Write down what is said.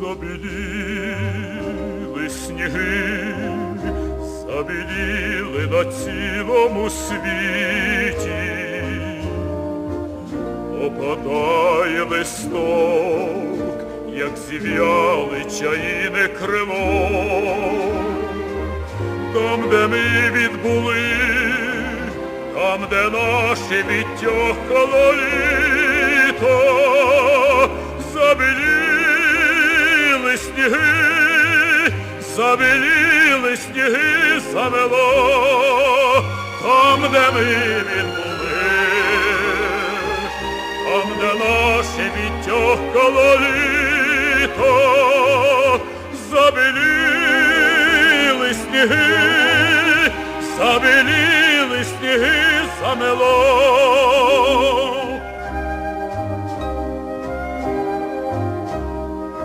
Забіліли сніги, забіліли на цілому світі, опадає листок, як зів'яли чаїне крило, там, де ми відбули, там, де наше відтьохало літо, забіліли сніги замело, там, де ми відбули, там, де наше відтьохало літо, забіліли сніги, забіліли сніги замело.